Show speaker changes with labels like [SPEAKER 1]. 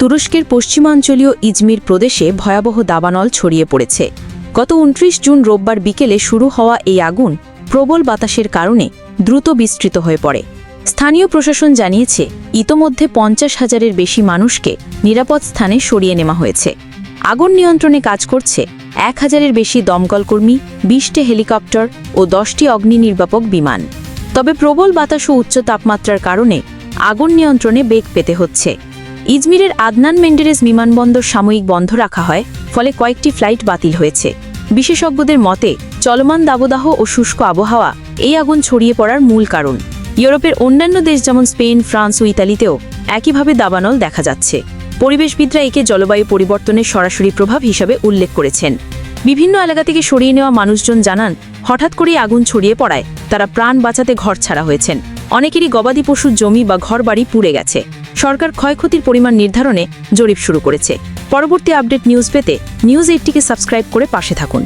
[SPEAKER 1] তুরস্কের পশ্চিমাঞ্চলীয় ইজমির প্রদেশে ভয়াবহ দাবানল ছড়িয়ে পড়েছে। গত উনত্রিশ জুন রোববার বিকেলে শুরু হওয়া এই আগুন প্রবল বাতাসের কারণে দ্রুত বিস্তৃত হয়ে পড়ে। স্থানীয় প্রশাসন জানিয়েছে, ইতোমধ্যে পঞ্চাশ হাজারের বেশি মানুষকে নিরাপদ স্থানে সরিয়ে নেওয়া হয়েছে। আগুন নিয়ন্ত্রণে কাজ করছে এক হাজারের বেশি দমকলকর্মী, বিশটি হেলিকপ্টার ও দশটি অগ্নি নির্বাপক বিমান। তবে প্রবল বাতাস ও উচ্চ তাপমাত্রার কারণে আগুন নিয়ন্ত্রণে বেগ পেতে হচ্ছে। ইজমিরের আদনান মেন্ডেরেস বিমানবন্দর সাময়িক বন্ধ রাখা হয়, ফলে কয়েকটি ফ্লাইট বাতিল হয়েছে। বিশেষজ্ঞদের মতে, চলমান দাবদাহ ও শুষ্ক আবহাওয়া এই আগুন ছড়িয়ে পড়ার মূল কারণ। ইউরোপের অন্যান্য দেশ যেমন স্পেন, ফ্রান্স ও ইতালিতেও একইভাবে দাবানল দেখা যাচ্ছে। পরিবেশবিদরা একে জলবায়ু পরিবর্তনের সরাসরি প্রভাব হিসাবে উল্লেখ করেছেন। বিভিন্ন এলাকা থেকে সরিয়ে নেওয়া মানুষজন জানান, হঠাৎ করেই আগুন ছড়িয়ে পড়ায়, তারা প্রাণ বাঁচাতে ঘর ছাড়া হয়েছেন। অনেকেরই গবাদি পশুর জমি বা ঘরবাড়ি পুড়ে গেছে। সরকার ক্ষয়ক্ষতির পরিমাণ নির্ধারণে জরিপ শুরু করেছে। পরবর্তী আপডেট নিউজ পেতে নিউজ এইটটিকে সাবস্ক্রাইব করে পাশে থাকুন।